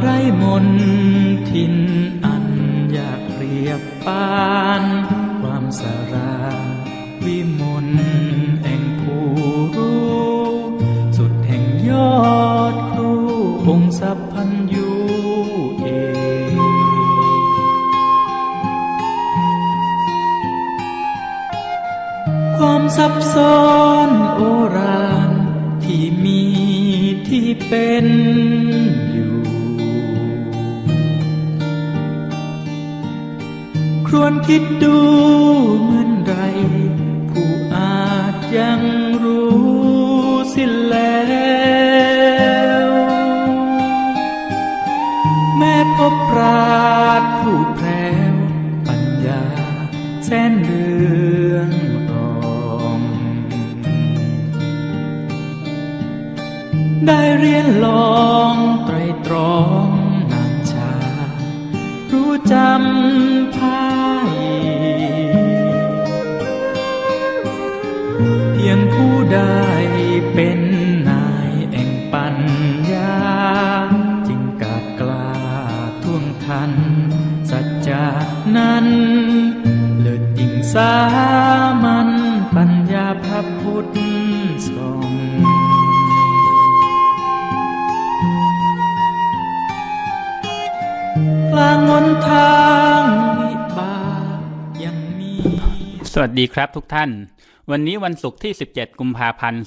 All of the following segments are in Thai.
ไร้มนทินอันอยากเรียบปาน ความสาราวิมลแห่งผู้รู้ สุดแห่งยอดครูองค์สัพพัญยูเองความซับซ้อนโอรานที่มีที่เป็น คิดดูเหมือนไร ผู้อาจยังรู้สิ้นแล้ว แม้พบปราดผู้แพรวปัญญาแสนเรืองรอง ได้เรียนลองไตรตรองนานชา รู้จำ สวัสดีครับทุกท่าน วันนี้วันศุกร์ที่ 17 กุมภาพันธ์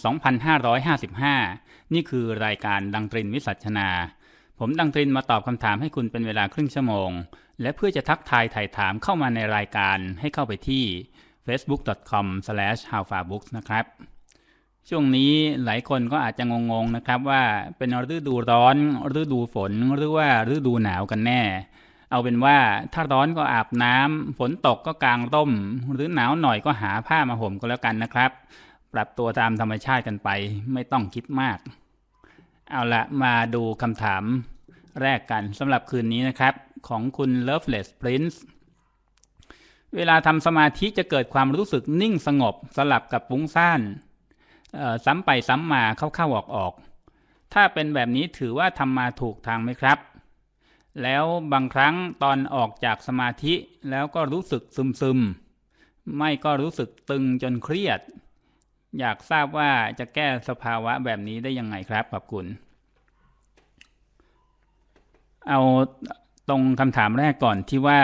2555 นี่คือรายการดังตรินวิสัชนา ผมดังตรินมาตอบคำถามให้คุณเป็นเวลาครึ่งชั่วโมง และเพื่อจะทักทายถ่ายถามเข้ามาในรายการให้เข้าไปที่ facebook.com/howfarbooks นะครับ ช่วงนี้หลายคนก็อาจจะงงๆนะครับว่าเป็นฤดูร้อน ฤดูฝน หรือว่าฤดูหนาวกันแน่ เอาเป็นว่าถ้าร้อนก็อาบน้ำฝนตกก็กางร่ม หรือหนาวหน่อยก็หาผ้ามาห่มก็แล้วกันนะครับ ปรับตัวตามธรรมชาติกันไปไม่ต้องคิดมาก เอาละมาดูคำถามแรกกันสำหรับคืนนี้นะครับ ของคุณ Loveless Prince เวลาทำสมาธิจะเกิดความรู้สึกนิ่งสงบสลับกับฟุ้งซ่านซ้ำไปซ้ำมาเข้าๆออกๆถ้าเป็นแบบนี้ถือว่าทำมาถูกทางไหมครับ แล้วบางครั้งตอนออกจากสมาธิแล้วก็รู้สึกซึมซึมไม่ก็รู้สึกตึงจนเครียด อยากทราบว่าจะแก้สภาวะแบบนี้ได้ยังไงครับขอบคุณ เอาตรงคำถามแรกก่อนที่ว่า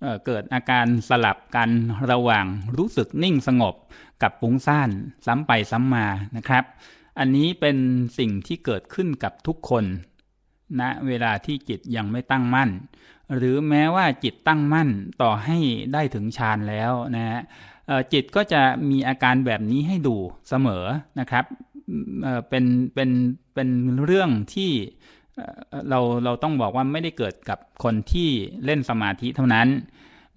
เเกิดอาการสลับกันระหว่างรู้สึกนิ่งสงบกับฟุ้งซ่านซ้ำไปซ้ำมานะครับ อันนี้เป็นสิ่งที่เกิดขึ้นกับทุกคน ณเวลาที่จิตยังไม่ตั้งมั่น หรือแม้ว่าจิตตั้งมั่นต่อให้ได้ถึงฌานแล้วนะฮะจิตก็จะมีอาการแบบนี้ให้ดูเสมอนะครับเป็นเป็นเป็นเรื่องที่เอ่อเราเราต้องบอกว่าไม่ได้เกิดกับคนที่เล่นสมาธิเท่านั้น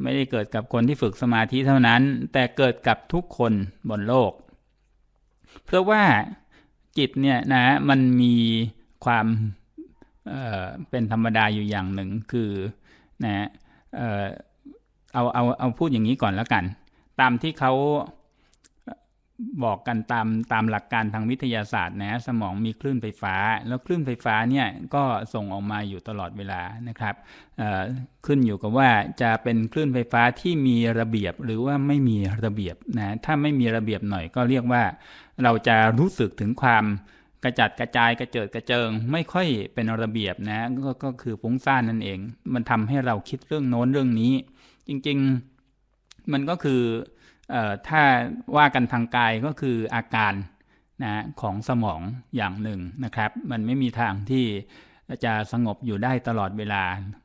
ไม่ได้เกิดกับคนที่ฝึกสมาธิเท่านั้น แต่เกิดกับทุกคนบนโลก เพราะว่าจิตเนี่ยนะมันมีความ เป็นธรรมดาอยู่อย่างหนึ่งคือนะเออเอาเอาเอาพูดอย่างนี้ก่อนแล้วกัน ตามที่เขาบอกกันตามตามหลักการทางวิทยาศาสตร์นะสมองมีคลื่นไฟฟ้า แล้วคลื่นไฟฟ้าเนี่ยก็ส่งออกมาอยู่ตลอดเวลานะครับขึ้นอยู่กับว่าจะเป็นคลื่นไฟฟ้าที่มีระเบียบหรือว่าไม่มีระเบียบนะถ้าไม่มีระเบียบหน่อยก็เรียกว่า เราจะรู้สึกถึงความ กระจัดกระจายกระเจิดกระเจิง ไม่ค่อยเป็นระเบียบนะกก็คือฟุ้งซ่านนั่นเอง มันทำให้เราคิดเรื่องโน้นเรื่องนี้ จริงๆมันก็คือออถ้าว่ากันทางกายก็คืออาการนะของสมองอย่างหนึ่งนะครับ มันไม่มีทางที่จะสงบอยู่ได้ตลอดเวลา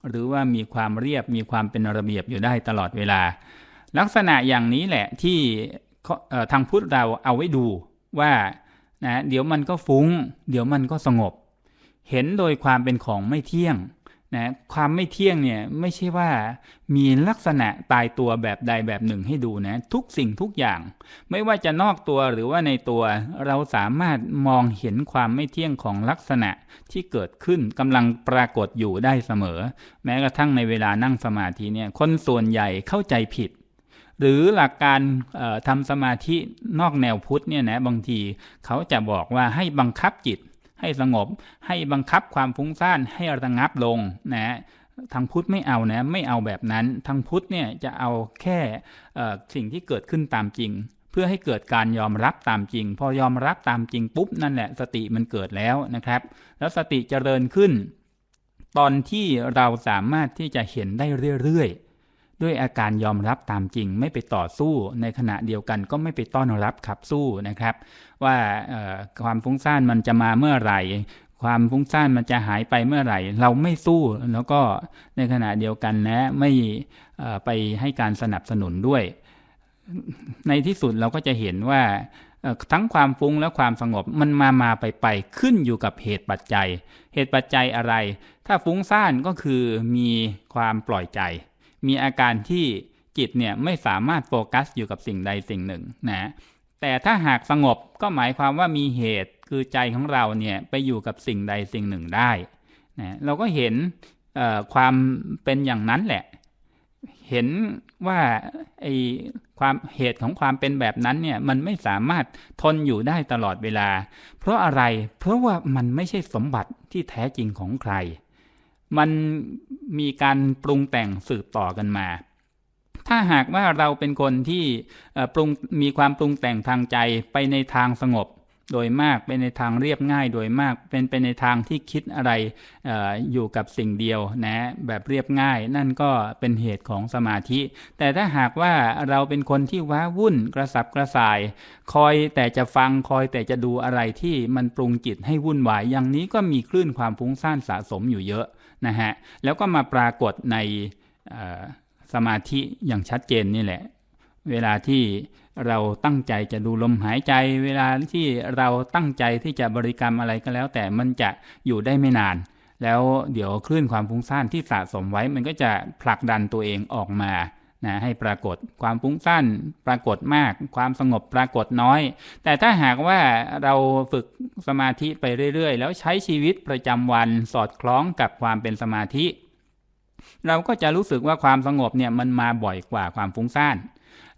หรือว่ามีความเรียบมีความเป็นระเบียบอยู่ได้ตลอดเวลา ลักษณะอย่างนี้แหละที่ทางพุทธเราเอาไว้ดูว่า นะเดี๋ยวมันก็ฟุ้ง เดี๋ยวมันก็สงบ เห็นโดยความเป็นของไม่เที่ยงนะความไม่เที่ยงเนี่ยไม่ใช่ว่ามีลักษณะตายตัวแบบใดแบบหนึ่งให้ดูนะทุกสิ่งทุกอย่าง ไม่ว่าจะนอกตัวหรือว่าในตัวเราสามารถมองเห็นความไม่เที่ยงของลักษณะที่เกิดขึ้นกำลังปรากฏอยู่ได้เสมอ แม้กระทั่งในเวลานั่งสมาธิเนี่ยคนส่วนใหญ่เข้าใจผิด หรือหลักการทำสมาธินอกแนวพุทธเนี่ยนะบางทีเขาจะบอกว่าให้บังคับจิต ให้สงบ ให้บังคับความฟุ้งซ่านให้ระงับลงนะทางพุทธไม่เอานะไม่เอาแบบนั้นทางพุทธเนี่ยจะเอาแค่สิ่งที่เกิดขึ้นตามจริงเพื่อให้เกิดการยอมรับตามจริง พอยอมรับตามจริงปุ๊บนั่นแหละสติมันเกิดแล้วนะครับ แล้วสติจเจริญขึ้น ตอนที่เราสามารถที่จะเห็นได้เรื่อยๆ ด้วยอาการยอมรับตามจริงไม่ไปต่อสู้ในขณะเดียวกันก็ไม่ไปต้อนรับขับสู้นะครับ ว่าความฟุ้งซ่านมันจะมาเมื่อไหร่ ความฟุ้งซ่านมันจะหายไปเมื่อไหร่ เราไม่สู้แล้วก็ในขณะเดียวกันนะไม่ไปให้การสนับสนุนด้วย ในที่สุดเราก็จะเห็นว่าทั้งความฟุ้งและความสงบมันมามาไปไปขึ้นอยู่กับเหตุปัจจัย เหตุปัจจัยอะไร ถ้าฟุ้งซ่านก็คือมีความปล่อยใจ มีอาการที่จิตเนี่ยไม่สามารถโฟกัสอยู่กับสิ่งใดสิ่งหนึ่งนะแต่ถ้าหากสงบก็หมายความว่ามีเหตุคือใจของเราเนี่ยไปอยู่กับสิ่งใดสิ่งหนึ่งได้นะเราก็เห็นความเป็นอย่างนั้นแหละ เห็นว่าไอความเหตุของความเป็นแบบนั้นเนี่ยมันไม่สามารถทนอยู่ได้ตลอดเวลา เพราะอะไรเพราะว่ามันไม่ใช่สมบัติที่แท้จริงของใคร มันมีการปรุงแต่งสืบต่อกันมา ถ้าหากว่าเราเป็นคนที่ปรุงมีความปรุงแต่งทางใจไปในทางสงบโดยมากเป็นในทางเรียบง่ายโดยมากเป็นไปในทางที่คิดอะไรออยู่กับสิ่งเดียวนะแบบเรียบง่าย นั่นก็เป็นเหตุของสมาธิ แต่ถ้าหากว่าเราเป็นคนที่ว้าวุ่นกระสับกระส่าย คอยแต่จะฟังคอยแต่จะดูอะไรที่มันปรุงจิตให้วุ่นวายอย่างนี้ก็มีคลื่นความฟุ้งซ่านสะสมอยู่เยอะ นะฮะแล้วก็มาปรากฏในสมาธิอย่างชัดเจนนี่แหละ เวลาที่เราตั้งใจจะดูลมหายใจ เวลาที่เราตั้งใจที่จะบริกรรมอะไรก็แล้ว แต่มันจะอยู่ได้ไม่นาน แล้วเดี๋ยวคลื่นความฟุ้งซ่านที่สะสมไว้มันก็จะผลักดันตัวเองออกมา นะให้ปรากฏความฟุ้งซ่านปรากฏมาก ความสงบปรากฏน้อย แต่ถ้าหากว่าเราฝึกสมาธิไปเรื่อย ๆ แล้วใช้ชีวิตประจำวันสอดคล้องกับความเป็นสมาธิ เราก็จะรู้สึกว่าความสงบเนี่ยมันมาบ่อยกว่าความฟุ้งซ่าน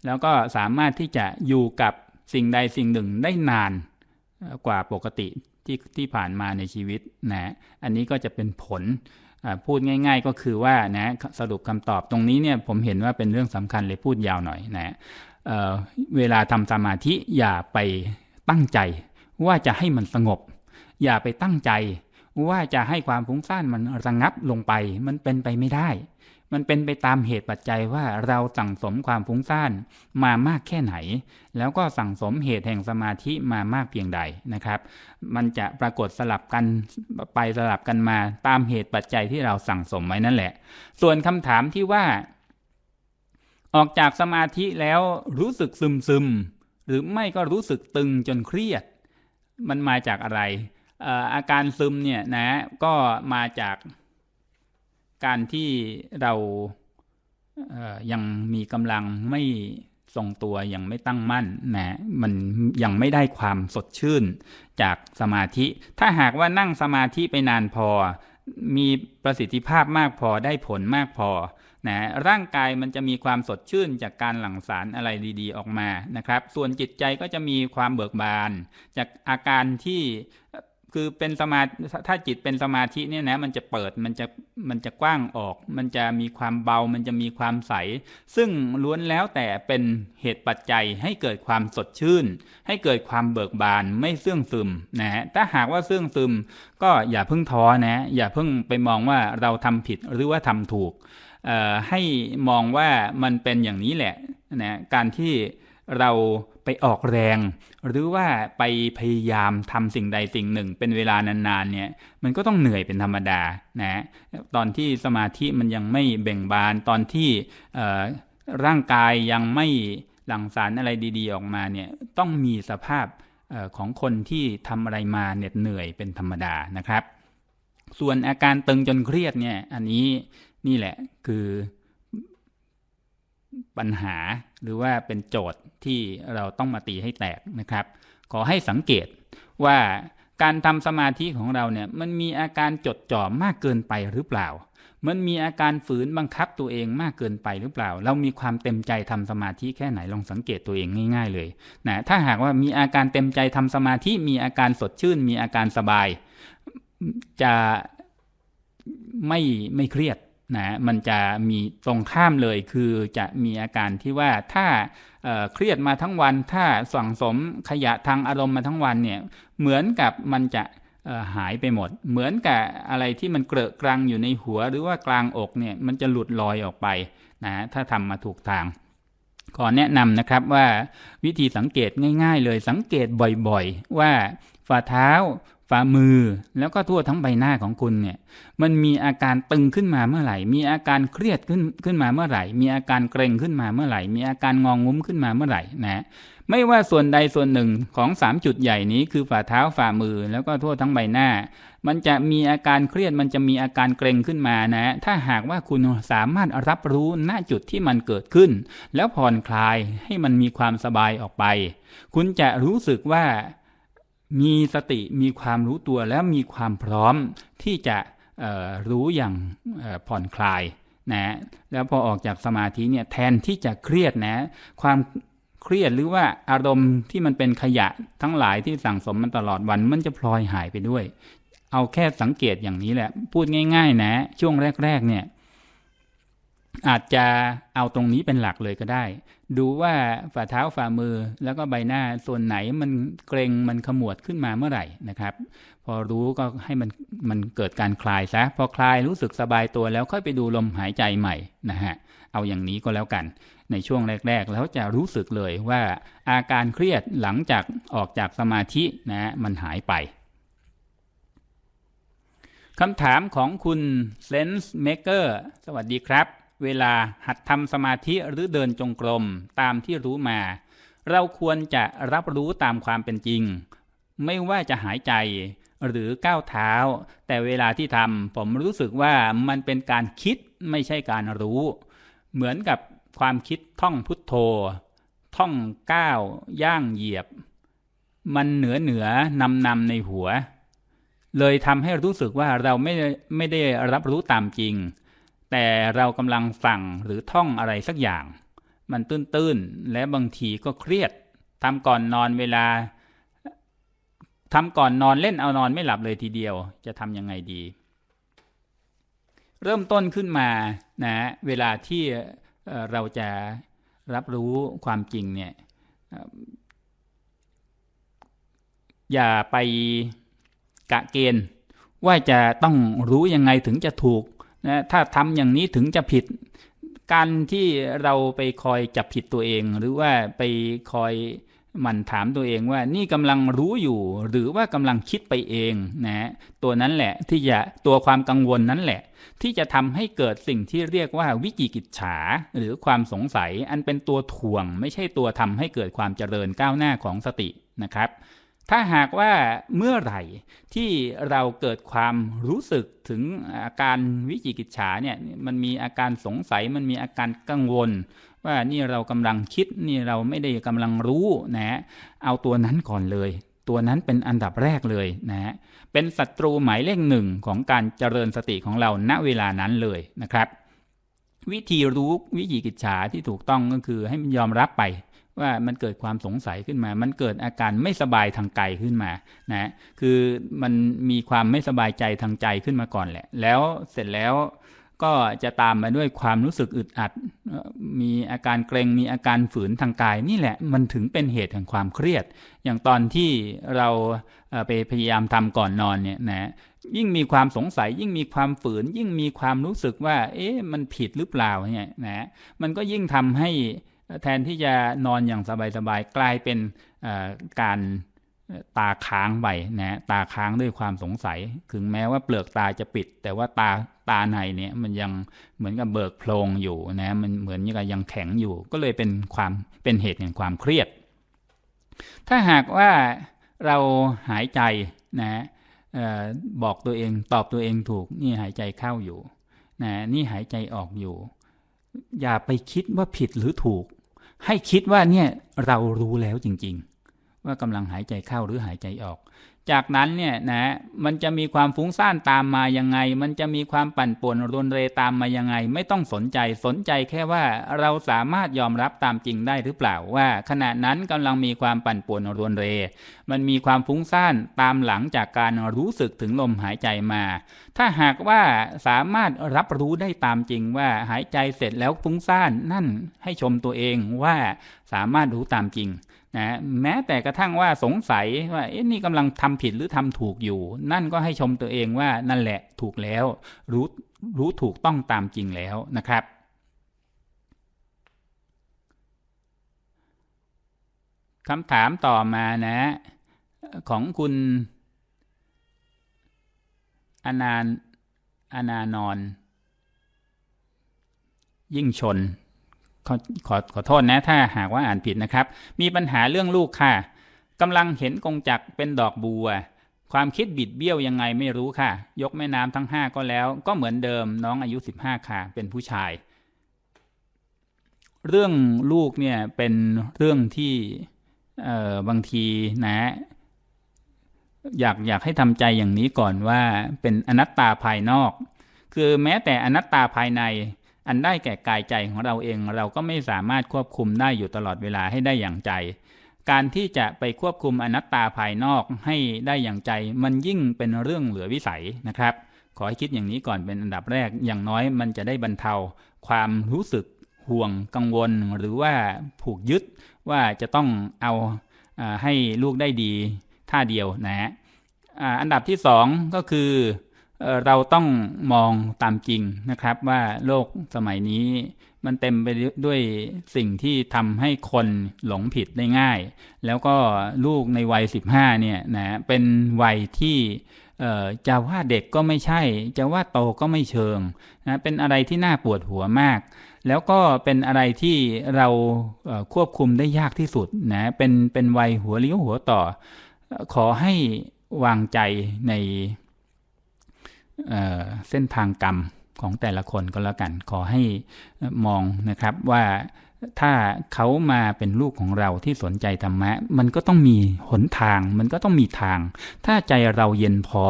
แล้วก็สามารถที่จะอยู่กับสิ่งใดสิ่งหนึ่งได้นานกว่าปกติที่ที่ผ่านมาในชีวิตนะ อันนี้ก็จะเป็นผล พูดง่าย ๆ ก็คือว่านะสรุปคำตอบตรงนี้เนี่ยผมเห็นว่าเป็นเรื่องสำคัญเลยพูดยาวหน่อยนะเเวลาทำสมาธิอย่าไปตั้งใจ ว่าจะให้มันสงบ อย่าไปตั้งใจ ว่าจะให้ความฟุ้งซ่านมันระงงับลงไป มันเป็นไปไม่ได้ มันเป็นไปตามเหตุปัจจัยว่าเราสั่งสมความฟุ้งซ่านมามากแค่ไหน แล้วก็สั่งสมเหตุแห่งสมาธิมามากเพียงใดนะครับ มันจะปรากฏสลับกันไปสลับกันมาตามเหตุปัจจัยที่เราสั่งสมไว้นั่นแหละ ส่วนคำถามที่ว่า ออกจากสมาธิแล้วรู้สึกซึมซึมหรือไม่ก็รู้สึกตึงจนเครียด มันมาจากอะไรอาการซึมเนี่ยนะก็มาจาก การที่เรายังมีกำลังไม่ทรงตัวยังไม่ตั้งมั่นนะมันยังไม่ได้ความสดชื่นจากสมาธิ ถ้าหากว่านั่งสมาธิไปนานพอ มีประสิทธิภาพมากพอได้ผลมากพอนะร่างกายมันจะมีความสดชื่นจากการหลั่งสารอะไรดี ๆ ออกมานะครับ ส่วนจิตใจก็จะมีความเบิกบาน จากอาการที่ คือเป็นสมาถ้าจิตเป็นสมาธิเนี่ยนะมันจะเปิดมันจะมันจะกว้างออก มันจะมีความเบา มันจะมีความใส ซึ่งล้วนแล้วแต่เป็นเหตุปัจจัยให้เกิดความสดชื่น ให้เกิดความเบิกบานไม่เสื่องซึมนะฮะถ้าหากว่าเสื่องซึม ก็อย่าเพิ่งท้อนะ อย่าเพิ่งไปมองว่าเราทำผิดหรือว่าทำถูกให้มองว่ามันเป็นอย่างนี้แหละนะการที่เรา ไปออกแรง หรือว่าไปพยายามทำสิ่งใดสิ่งหนึ่ง เป็นเวลานานๆเนี่ยมันก็ต้องเหนื่อยเป็นธรรมดานะตอนที่สมาธิมันยังไม่เบ่งบานตอนที่ร่างกายยังไม่หลั่งสารอะไรดี ๆ ออกมาเนี่ยต้องมีสภาพอของคนที่ทำอะไรมาเหน็ดเหนื่อยเป็นธรรมดานะครับ ส่วนอาการตึงจนเครียดเนี่ยอันนี้นี่แหละคือ ปัญหาหรือว่าเป็นโจทย์ที่เราต้องมาตีให้แตกนะครับ ขอให้สังเกตว่าการทำสมาธิของเราเนี่ยมันมีอาการจดจ่อมากเกินไปหรือเปล่า มันมีอาการฝืนบังคับตัวเองมากเกินไปหรือเปล่า เรามีความเต็มใจทำสมาธิแค่ไหนลองสังเกตตัวเองง่าย ๆ เลยนะถ้าหากว่ามีอาการเต็มใจทำสมาธิมีอาการสดชื่น มีอาการสบาย จะไม่ไม่เครียด นะมันจะมีตรงข้ามเลยคือจะมีอาการที่ว่าถ้าเเครียดมาทั้งวัน ถ้าสั่งสมขยะทางอารมณ์มาทั้งวันเนี่ยเหมือนกับมันจะหายไปหมด เหมือนกับอะไรที่มันเกลอะกรังอยู่ในหัวหรือว่ากลางอกเนี่ยมันจะหลุดลอยออกไปนะถ้าทำมาถูกทางขอแนะนำนะครับว่าวิธีสังเกตง่าย ๆ เลยสังเกตบ่อยๆ ว่าฝ่าเท้า ฝ่ามือแล้วก็ทั่วทั้งใบหน้าของคุณเนี่ยมันมีอาการตึงขึ้นมาเมื่อไหร่ มีอาการเครียดขึ้นขึ้นมาเมื่อไหร่ มีอาการเกร็งขึ้นมาเมื่อไหร่ มีอาการงองงุ้มขึ้นมาเมื่อไหร่นะไม่ว่าส่วนใดส่วนหนึ่งของสามจุดใหญ่นี้คือฝ่าเท้าฝ่ามือแล้วก็ทั่วทั้งใบหน้า มันจะมีอาการเครียดมันจะมีอาการเกร็งขึ้นมานะ ถ้าหากว่าคุณสามารถรับรู้ณจุดที่มันเกิดขึ้น แล้วผ่อนคลายให้มันมีความสบายออกไป คุณจะรู้สึกว่า มีสติมีความรู้ตัวแล้วมีความพร้อมที่จะรู้อย่างผ่อนคลายนะแล้วพอออกจากสมาธิเนี่ยแทนที่จะเครียดนะความเครียดหรือว่าอารมณ์ที่มันเป็นขยะทั้งหลายที่สั่งสมมันตลอดวันมันจะพลอยหายไปด้วย เอาแค่สังเกตอย่างนี้แหละ พูดง่าย ๆ นะ ช่วงแรก ๆ เนี่ย อาจจะเอาตรงนี้เป็นหลักเลยก็ได้ ดูว่าฝ่าเท้าฝ่ามือแล้วก็ใบหน้าส่วนไหนมันเกรงมันขมวดขึ้นมาเมื่อไหร่นะครับ พอรู้ก็ให้มันมันเกิดการคลายซะพอคลายรู้สึกสบายตัวแล้วค่อยไปดูลมหายใจใหม่นะฮะเอาอย่างนี้ก็แล้วกัน ในช่วงแรก ๆ แล้วจะรู้สึกเลยว่าอาการเครียดหลังจากออกจากสมาธินะมันหายไปคำถามของคุณ Sense Maker สวัสดีครับ เวลาหัดทำสมาธิหรือเดินจงกรมตามที่รู้มา เราควรจะรับรู้ตามความเป็นจริง ไม่ว่าจะหายใจหรือก้าวเท้า แต่เวลาที่ทำผมรู้สึกว่ามันเป็นการคิดไม่ใช่การรู้ เหมือนกับความคิดท่องพุทโธ ท่องก้าวย่างเหยียบ มันเหนือเหนือนำนำในหัว เลยทำให้รู้สึกว่าเราไม่ได้ไม่ได้รับรู้ตามจริง แต่เรากำลังสั่งหรือท่องอะไรสักอย่าง มันตื้นๆ และบางทีก็เครียดทำก่อนนอนเวลาทำก่อนนอนเล่นเอานอนไม่หลับเลยทีเดียว จะทำยังไงดี เริ่มต้นขึ้นมานะเวลาที่เราจะรับรู้ความจริงเนี่ยเอ่ออย่าไปกะเกณฑ์ว่าจะต้องรู้ยังไงถึงจะถูก นะถ้าทำอย่างนี้ถึงจะผิด การที่เราไปคอยจับผิดตัวเอง หรือว่าไปคอยหมันถามตัวเองว่านี่กำลังรู้อยู่ หรือว่ากำลังคิดไปเองนะตัวนั้นแหละที่จะตัวความกังวลนั้นแหละ ที่จะทำให้เกิดสิ่งที่เรียกว่าวิจิกิจฉา หรือความสงสัยอันเป็นตัวถ่วง ไม่ใช่ตัวทำให้เกิดความเจริญก้าวหน้าของสตินะครับ ถ้าหากว่าเมื่อไหร่ที่เราเกิดความรู้สึกถึงอาการวิจิกิจฉาเนี่ยมันมีอาการสงสัยมันมีอาการกังวล ว่านี่เรากำลังคิดนี่เราไม่ได้กำลังรู้นะฮะเอาตัวนั้นก่อนเลย ตัวนั้นเป็นอันดับแรกเลยนะฮะเป็นศัตรูหมายเลขหนึ่งของการเจริญสติของเราณเวลานั้นเลยนะครับ วิธีรู้วิจิกิจฉาที่ถูกต้องก็คือให้มันยอมรับไป ว่ามันเกิดความสงสัยขึ้นมา มันเกิดอาการไม่สบายทางกายขึ้นมานะคือมันมีความไม่สบายใจทางใจขึ้นมาก่อนแหละ แล้วเสร็จแล้วก็จะตามมาด้วยความรู้สึกอึดอัด มีอาการเกรงมีอาการฝืนทางกาย นี่แหละมันถึงเป็นเหตุแห่งความเครียด อย่างตอนที่เราไปพยายามทำก่อนนอนเนี่ยนะยิ่งมีความสงสัย ยิ่งมีความฝืน ยิ่งมีความรู้สึกว่า เอ๊ะมันผิดหรือเปล่าเนี่ยนะมันก็ยิ่งทำให้ แทนที่จะนอนอย่างสบายๆกลายเป็นการตาค้างไปนะตาค้างด้วยความสงสัย ถึงแม้ว่าเปลือกตาจะปิด แต่ว่าตาตาในเนี่ยมันยังเหมือนกับเบิกโพลงอยู่นะมันเหมือนกับยังแข็งอยู่ ก็เลยเป็นความเป็นเหตุแห่งความเครียด ถ้าหากว่าเราหายใจนะออบอกตัวเองตอบตัวเองถูกนี่หายใจเข้าอยู่นะนี่หายใจออกอยู่ อย่าไปคิดว่าผิดหรือถูก ให้คิดว่าเนี่ยเรารู้แล้วจริง ๆ ว่ากำลังหายใจเข้าหรือหายใจออก จากนั้นเนี่ยนะมันจะมีความฟุ้งซ่านตามมายังไง มันจะมีความปั่นป่วนรวนเรตามมายังไง ไม่ต้องสนใจสนใจแค่ว่าเราสามารถยอมรับตามจริงได้หรือเปล่าว่า ขณะนั้นกำลังมีความปั่นป่วนรวนเร มันมีความฟุ้งซ่านตามหลังจากการรู้สึกถึงลมหายใจมา ถ้าหากว่าสามารถรับรู้ได้ตามจริงว่าหายใจเสร็จแล้วฟุ้งซ่านนั่นให้ชมตัวเองว่าสามารถรู้ตามจริง นะแม้แต่กระทั่งว่าสงสัยว่าเอ๊ะนี่กำลังทำผิดหรือทำถูกอยู่ นั่นก็ให้ชมตัวเองว่านั่นแหละถูกแล้ว รู้รู้ถูกต้องตามจริงแล้วนะครับ คำถามต่อมานะ ของคุณอนานอนานอน ยิ่งชน ขอขอขอโทษนะ ถ้าหากว่าอ่านผิดนะครับ มีปัญหาเรื่องลูกค่ะกำลังเห็นกงจักเป็นดอกบัว ความคิดบิดเบี้ยวยังไงไม่รู้ค่ะ ยกแม่น้ำทั้งห้าก็แล้ว ก็เหมือนเดิมน้องอายุสิบห้าค่ะ เป็นผู้ชาย เรื่องลูกเนี่ยเป็นเรื่องที่เออบางทีนะอยากอยากให้ทำใจอย่างนี้ก่อนว่าเป็นอนัตตาภายนอก คือแม้แต่อนัตตาภายใน อันได้แก่กายใจของเราเองเราก็ไม่สามารถควบคุมได้อยู่ตลอดเวลาให้ได้อย่างใจ การที่จะไปควบคุมอนัตตาภายนอกให้ได้อย่างใจ มันยิ่งเป็นเรื่องเหลือวิสัยนะครับ ขอให้คิดอย่างนี้ก่อนเป็นอันดับแรกอย่างน้อยมันจะได้บรรเทา ความรู้สึกห่วงกังวลหรือว่าผูกยึดว่าจะต้องเอาอาให้ลูกได้ดีท่าเดียวนะฮะอันดับที่สองก็คือ เราต้องมองตามจริงนะครับว่าโลกสมัยนี้มันเต็มไปด้วยสิ่งที่ทำให้คนหลงผิดได้ง่าย แล้วก็ลูกในวัย 15เนี่ยนะเป็นวัยที่จะว่าเด็กก็ไม่ใช่ จะว่าโตก็ไม่เชิงนะเป็นอะไรที่น่าปวดหัวมาก แล้วก็เป็นอะไรที่เราควบคุมได้ยากที่สุดนะเป็นเป็นวัยหัวเลี้ยวหัวต่อ ขอให้วางใจใน เส้นทางกรรมของแต่ละคนก็แล้วกัน ขอให้มองนะครับว่าถ้าเขามาเป็นลูกของเราที่สนใจธรรมะ มันก็ต้องมีหนทาง มันก็ต้องมีทาง ถ้าใจเราเย็นพอ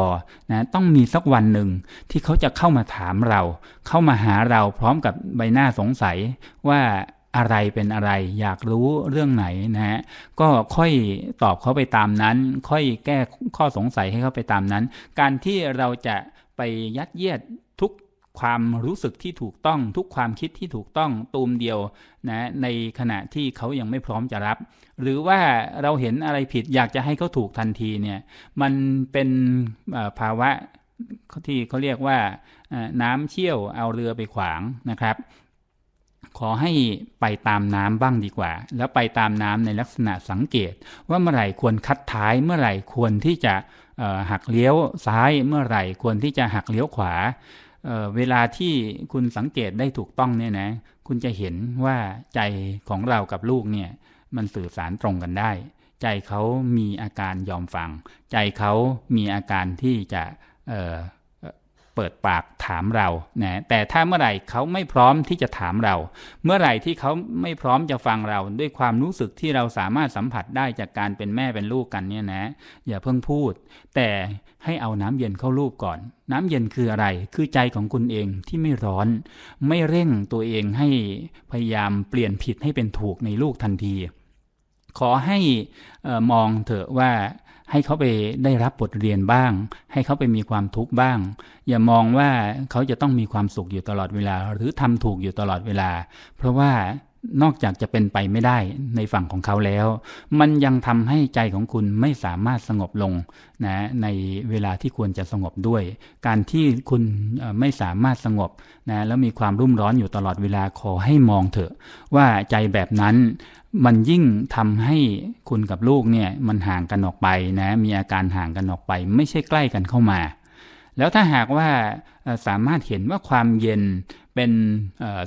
นะต้องมีสักวันหนึ่งที่เขาจะเข้ามาถามเรา เข้ามาหาเราพร้อมกับใบหน้าสงสัยว่าอะไรเป็นอะไรอยากรู้เรื่องไหนนะฮะก็ค่อยตอบเขาไปตามนั้น ค่อยแก้ข้อสงสัยให้เขาไปตามนั้น การที่เราจะ ไปยัดเยียดทุกความรู้สึกที่ถูกต้องทุกความคิดที่ถูกต้องตูมเดียวนะในขณะที่เขายังไม่พร้อมจะรับ หรือว่าเราเห็นอะไรผิดอยากจะให้เขาถูกทันทีเนี่ยมันเป็นภาวะที่เขาเรียกว่าน้ำเชี่ยวเอาเรือไปขวางนะครับ ขอให้ไปตามน้ำบ้างดีกว่า แล้วไปตามน้ำในลักษณะสังเกต ว่าเมื่อไหร่ควรคัดท้ายเมื่อไหร่ควรที่จะหักเลี้ยวซ้ายเมื่อไหร่ควรที่จะหักเลี้ยวขวาเเวลาที่คุณสังเกตได้ถูกต้องเนี่ยนะ คุณจะเห็นว่าใจของเรากับลูกเนี่ยมันสื่อสารตรงกันได้ ใจเขามีอาการยอมฟัง ใจเขามีอาการที่จะ ปิดปากถามเรานะแต่ถ้าเมื่อไหร่เขาไม่พร้อมที่จะถามเรา เมื่อไหร่ที่เขาไม่พร้อมจะฟังเรา ด้วยความรู้สึกที่เราสามารถสัมผัสได้จากการเป็นแม่เป็นลูกกันเนี่ยนะอย่าเพิ่งพูด แต่ให้เอาน้ำเย็นเข้ารูปก่อน น้ำเย็นคืออะไร คือใจของคุณเองที่ไม่ร้อน ไม่เร่งตัวเองให้พยายามเปลี่ยนผิดให้เป็นถูกในลูกทันที ขอให้อมองเถอะว่า ให้เขาไปได้รับบทเรียนบ้าง ให้เขาไปมีความทุกข์บ้าง อย่ามองว่าเขาจะต้องมีความสุขอยู่ตลอดเวลา หรือทำถูกอยู่ตลอดเวลา เพราะว่า นอกจากจะเป็นไปไม่ได้ในฝั่งของเขาแล้ว มันยังทำให้ใจของคุณไม่สามารถสงบลงนะในเวลาที่ควรจะสงบด้วย การที่คุณไม่สามารถสงบนะแล้วมีความรุ่มร้อนอยู่ตลอดเวลาขอให้มองเถอะ ว่าใจแบบนั้นมันยิ่งทำให้คุณกับลูกเนี่ยมันห่างกันออกไปนะมีอาการห่างกันออกไป ไม่ใช่ใกล้กันเข้ามา แล้วถ้าหากว่า สามารถเห็นว่าความเย็นเป็น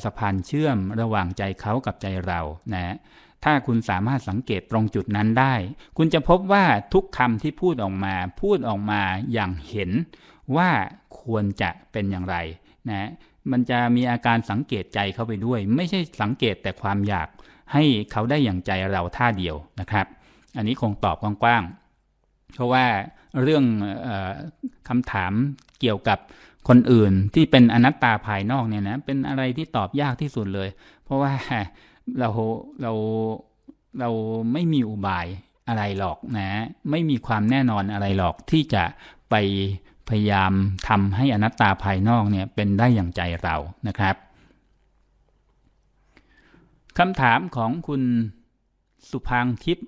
สะพานเชื่อมระหว่างใจเขากับใจเรานะถ้าคุณสามารถสังเกตตรงจุดนั้นได้ คุณจะพบว่าทุกคำที่พูดออกมาพูดออกมาอย่างเห็นว่าควรจะเป็นอย่างไรนะมันจะมีอาการสังเกตใจเข้าไปด้วย ไม่ใช่สังเกตแต่ความอยากให้เขาได้อย่างใจเราท่าเดียวนะครับ อันนี้คงตอบกว้างๆเพราะว่าเรื่องออคำถามเกี่ยวกับ คนอื่นที่เป็นอนัตตาภายนอกเนี่ยนะเป็นอะไรที่ตอบยากที่สุดเลย เพราะว่าเราเราเราไม่มีอุบายอะไรหรอกนะ ไม่มีความแน่นอนอะไรหรอกที่จะไปพยายามทำให้อนัตตาภายนอกเนี่ยเป็นได้อย่างใจเรานะครับคำถามของคุณสุพังทิพย์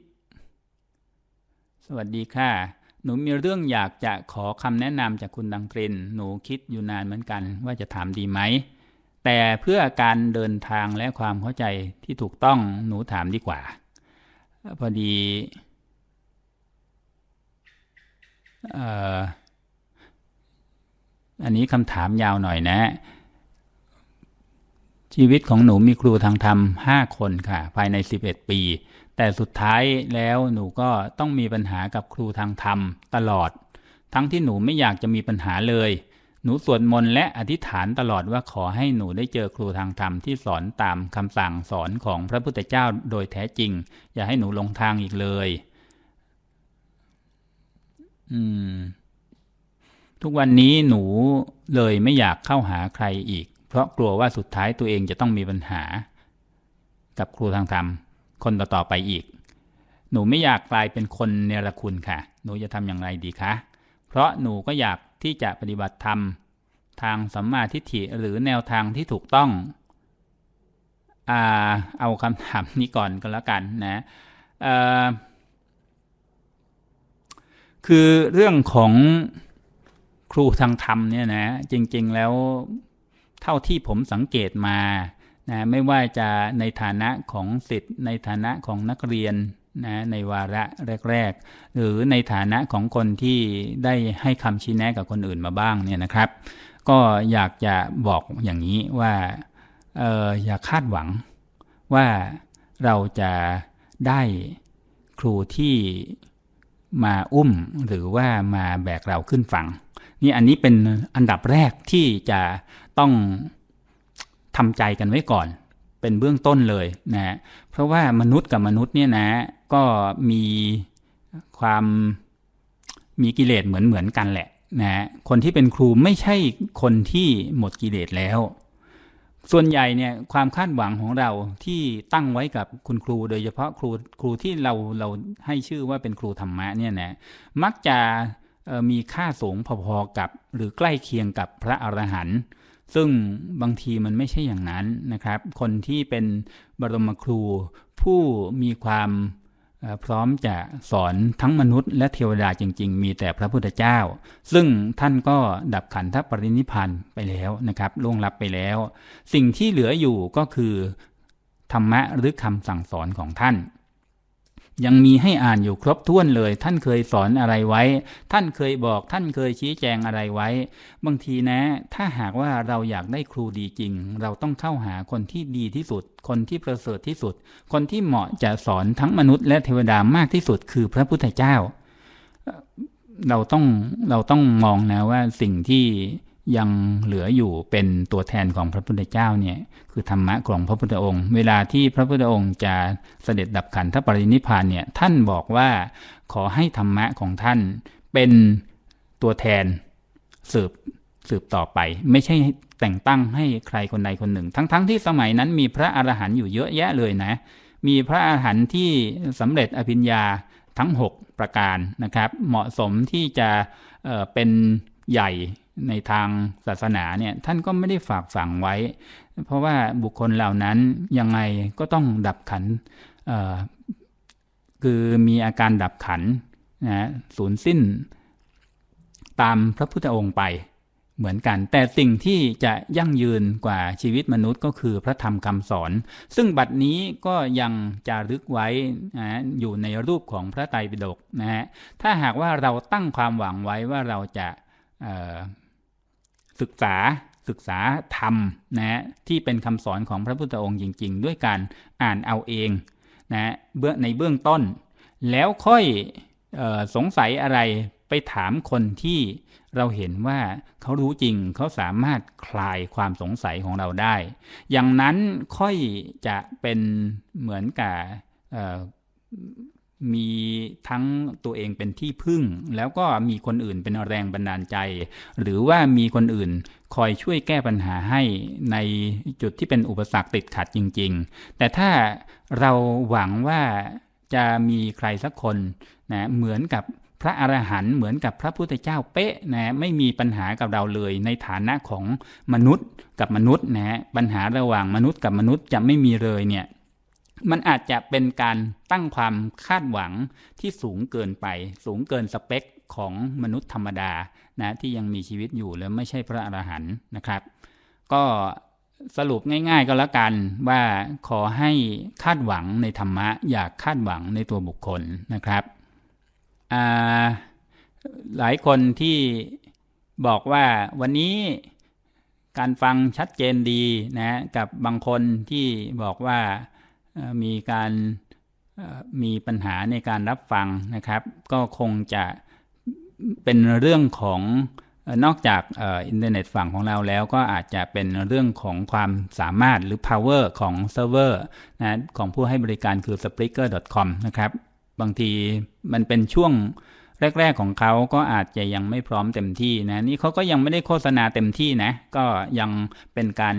สวัสดีค่ะ หนูมีเรื่องอยากจะขอคำแนะนำจากคุณดังตริน หนูคิดอยู่นานเหมือนกันว่าจะถามดีไหม แต่เพื่อการเดินทางและความเข้าใจที่ถูกต้องหนูถามดีกว่า พอดีออันนี้คำถามยาวหน่อยนะ ชีวิตของหนูมีครูทางธรรมห้าคนค่ะ ภายใน 11 ปี แต่สุดท้ายแล้วหนูก็ต้องมีปัญหากับครูทางธรรมตลอด ทั้งที่หนูไม่อยากจะมีปัญหาเลย หนูสวดมนต์และอธิษฐานตลอดว่าขอให้หนูได้เจอครูทางธรรมที่สอนตามคำสั่งสอนของพระพุทธเจ้าโดยแท้จริง อย่าให้หนูลงทางอีกเลย อืม ทุกวันนี้หนูเลยไม่อยากเข้าหาใครอีก เพราะกลัวว่าสุดท้ายตัวเองจะต้องมีปัญหา กับครูทางธรรม คนต่อๆไปอีก หนูไม่อยากกลายเป็นคนเนรคุณค่ะ หนูจะทำอย่างไรดีคะ เพราะหนูก็อยากที่จะปฏิบัติธรรม ทางสัมมาทิฏฐิหรือแนวทางที่ถูกต้องอาเอาคำถามนี้ก่อนก็แล้วกันนะคือเรื่องของครูทางธรรมเนี่ยนะ จริง ๆ แล้ว เท่าที่ผมสังเกตมานะไม่ว่าจะในฐานะของสิทธิ์ในฐานะของนักเรียนนะในวาระแรก ๆ หรือในฐานะของคนที่ได้ให้คำชี้แนะกับคนอื่นมาบ้างเนี่ยนะครับ ก็อยากจะบอกอย่างนี้ว่าเอออย่าคาดหวังว่าเราจะได้ครูที่มาอุ้มหรือว่ามาแบกเราขึ้นฝั่งนี่อันนี้เป็นอันดับแรกที่จะ ต้องทำใจกันไว้ก่อน เป็นเบื้องต้นเลยนะเพราะว่ามนุษย์กับมนุษย์เนี่ยนะก็มีความมีกิเลสเหมือนเหมือนกันแหละนะคนที่เป็นครูไม่ใช่คนที่หมดกิเลสแล้ว ส่วนใหญ่เนี่ยความคาดหวังของเราที่ตั้งไว้กับคุณครู โดยเฉพาะครูครูที่เราเราให้ชื่อว่าเป็นครูธรรมะเนี่ยนะมักจะมีค่าสูงพอๆกับ หรือใกล้เคียงกับพระอรหันต์ ซึ่งบางทีมันไม่ใช่อย่างนั้นนะครับ คนที่เป็นบรมครู ผู้มีความพร้อมจะสอนทั้งมนุษย์และเทวดาจริง ๆ มีแต่พระพุทธเจ้า ซึ่งท่านก็ดับขันธปรินิพานไปแล้วนะครับล่วงลับไปแล้ว สิ่งที่เหลืออยู่ก็คือธรรมะหรือคำสั่งสอนของท่าน ยังมีให้อ่านอยู่ครบถ้วนเลย ท่านเคยสอนอะไรไว้ ท่านเคยบอก ท่านเคยชี้แจงอะไรไว้ บางทีนะ ถ้าหากว่าเราอยากได้ครูดีจริง เราต้องเข้าหาคนที่ดีที่สุด คนที่ประเสริฐที่สุด คนที่เหมาะจะสอนทั้งมนุษย์และเทวดามากที่สุดคือพระพุทธเจ้า เราต้องเราต้องมองนะว่าสิ่งที่ ยังเหลืออยู่เป็นตัวแทนของพระพุทธเจ้าเนี่ยคือธรรมะของพระพุทธองค์ เวลาที่พระพุทธองค์จะเสด็จดับขันธปรินิพพานเนี่ยท่านบอกว่าขอให้ธรรมะของท่านเป็นตัวแทนสืบสืบต่อไป ไม่ใช่แต่งตั้งให้ใครคนใดคนหนึ่ง ทั้งๆทที่สมัยนั้นมีพระอรหันต์อยู่เยอะแยะเลยนะ มีพระอรหันต์ที่สำเร็จอภิญญาทั้ง 6 ประการนะครับ เหมาะสมที่จะเเป็นใหญ่ ในทางศาสนาเนี่ยท่านก็ไม่ได้ฝากฝังไว้ เพราะว่าบุคคลเหล่านั้นยังไงก็ต้องดับขันคือมีอาการดับขันนะสูญสิ้น ตามพระพุทธองค์ไปเหมือนกัน แต่สิ่งที่จะยั่งยืนกว่าชีวิตมนุษย์ก็คือพระธรรมคำสอน ซึ่งบัดนี้ก็ยังจารึกไว้นะอยู่ในรูปของพระไตรปิฎกนะฮะถ้าหากว่าเราตั้งความหวังไว้ว่าเราจะ ศึกษาศึกษาธรรมนะที่เป็นคำสอนของพระพุทธองค์จริง ๆ ด้วยการอ่านเอาเองนะเบื้องในเบื้องต้น แล้วค่อยออสงสัยอะไรไปถามคนที่เราเห็นว่าเขารู้จริงเขาสามารถคลายความสงสัยของเราได้ อย่างนั้นค่อยจะเป็นเหมือนกับ มีทั้งตัวเองเป็นที่พึ่ง แล้วก็มีคนอื่นเป็นแรงบันดาลใจ หรือว่ามีคนอื่นคอยช่วยแก้ปัญหาให้ในจุดที่เป็นอุปสรรคติดขัดจริง ๆ แต่ถ้าเราหวังว่าจะมีใครสักคนนะเหมือนกับพระอรหันต์เหมือนกับพระพุทธเจ้าเป๊ะนะไม่มีปัญหากับเราเลย ในฐานะของมนุษย์กับมนุษย์นะฮะปัญหาระหว่างมนุษย์กับมนุษย์จะไม่มีเลยเนี่ย มันอาจจะเป็นการตั้งความคาดหวังที่สูงเกินไป สูงเกินสเปคของมนุษย์ธรรมดานะที่ยังมีชีวิตอยู่แล้วไม่ใช่พระอรหันต์นะครับ ก็สรุปง่าย ๆ ก็แล้วกันว่าขอให้คาดหวังในธรรมะ อย่าคาดหวังในตัวบุคคลนะครับหลายคนที่บอกว่าวันนี้การฟังชัดเจนดีนะกับบางคนที่บอกว่า มีการมีปัญหาในการรับฟังนะครับ ก็คงจะเป็นเรื่องของนอกจากอินเทอร์เน็ตฝั่งของเราแล้วก็อาจจะเป็นเรื่องของความสามารถหรือ power ของเซิร์ฟเวอร์นะของผู้ให้บริการคือ spreaker.com นะครับ บางทีมันเป็นช่วง แรก ๆของเขาก็อาจจะยังไม่พร้อมเต็มที่นะนี่เขาก็ยังไม่ได้โฆษณาเต็มที่นะก็ยังเป็นการ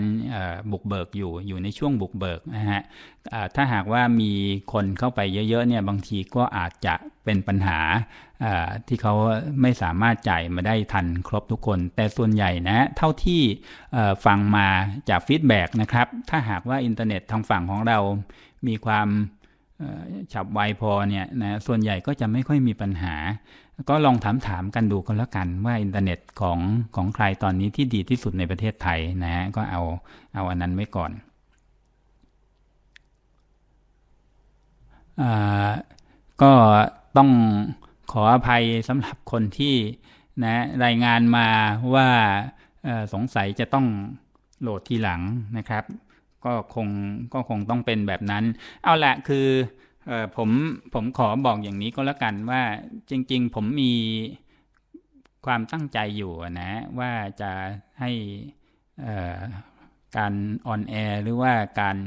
บุกเบิกอยู่อยู่ในช่วงบุกเบิกนะฮะถ้าหากว่ามีคนเข้าไปเยอะๆเนี่ยบางทีก็อาจจะเป็นปัญหาที่เขาไม่สามารถจ่ายมาได้ทันครบทุกคน แต่ส่วนใหญ่นะเท่าที่ฟังมาจากฟีดแบ็กนะครับถ้าหากว่าอินเทอร์เน็ตทางฝั่งของเรามีความ ฉับไวพอเนี่ยนะส่วนใหญ่ก็จะไม่ค่อยมีปัญหา ก็ลองถามถามกันดูก็แล้วกันว่าอินเทอร์เน็ตของของใครตอนนี้ที่ดีที่สุดในประเทศไทยนะฮะก็เอาเอาอันนั้นไว้ก่อนอก็ต้องขออภัยสำหรับคนที่นะรายงานมาว่าสงสัยจะต้องโหลดทีหลังนะครับ ก็คงก็คงต้องเป็นแบบนั้น เอาละคืออผมผมขอบอกอย่างนี้ก็แล้วกันว่าจริง ๆ ผมมีความตั้งใจอยู่นะว่าจะให้การออนแอร์หรือว่าการ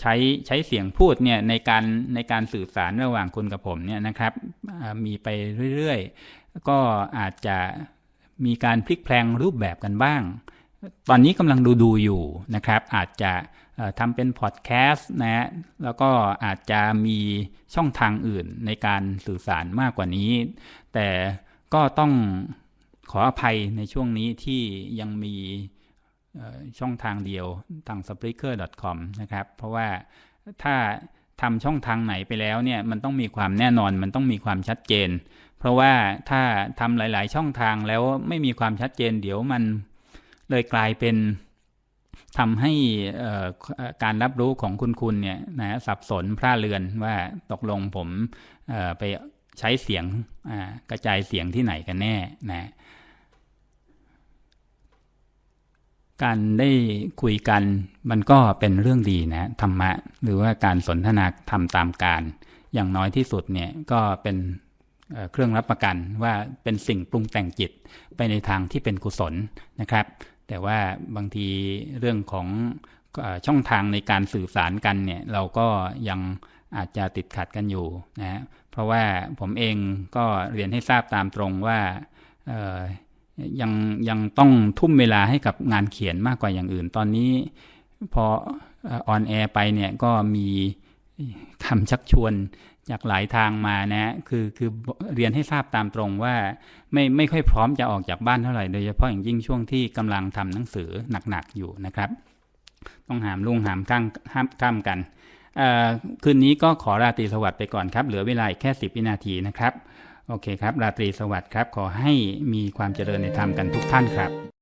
ใช้ใช้เสียงพูดเนี่ยในการในการสื่อสารระหว่างคุณกับผมเนี่ยนะครับมีไปเรื่อยๆ ก็อาจจะมีการพลิกแพลงรูปแบบกันบ้าง ตอนนี้กำลังดูดูอยู่นะครับ อาจจะทำเป็นพอดแคสต์นะฮะแล้วก็อาจจะมีช่องทางอื่นในการสื่อสารมากกว่านี้ แต่ก็ต้องขออภัยในช่วงนี้ที่ยังมีช่องทางเดียวทาง spreaker.com นะครับ เพราะว่าถ้าทำช่องทางไหนไปแล้วเนี่ยมันต้องมีความแน่นอนมันต้องมีความชัดเจน เพราะว่าถ้าทำหลาย ๆ ช่องทางแล้วไม่มีความชัดเจน เดี๋ยวมัน เลยกลายเป็นทำให้การรับรู้ของคุณคุณเนี่ยนะสับสนพร่าเรือนว่าตกลงผมไปใช้เสียงกระจายเสียงที่ไหนกันแน่นะการได้คุยกันมันก็เป็นเรื่องดีนะธรรมะ หรือว่าการสนทนาทำตามการ อย่างน้อยที่สุดเนี่ยก็เป็นเครื่องรับประกันว่าเป็นสิ่งปรุงแต่งจิตไปในทางที่เป็นกุศลนะครับ แต่ว่าบางทีเรื่องของช่องทางในการสื่อสารกันเนี่ยเราก็ยังอาจจะติดขัดกันอยู่นะฮะเพราะว่าผมเองก็เรียนให้ทราบตามตรงว่ายังยังต้องทุ่มเวลาให้กับงานเขียนมากกว่าอย่างอื่น ตอนนี้พอออนแอร์ไปเนี่ยก็มีคำชักชวน จากหลายทางมานะคือคือเรียนให้ทราบตามตรงว่า ไม่ไม่ค่อยพร้อมจะออกจากบ้านเท่าไหร่โดยเฉพาะอย่างยิ่งช่วงที่กำลังทำหนังสือหนักๆอยู่นะครับ ต้องหามลุงหามข้างห้ามข้ามกันเอ่อคืนนี้ก็ขอราตรีสวัสดิ์ไปก่อนครับ เหลือเวลาแค่ 10 วินาทีนะครับ โอเคครับ ราตรีสวัสดิ์ครับ ขอให้มีความเจริญในธรรมกันทุกท่านครับ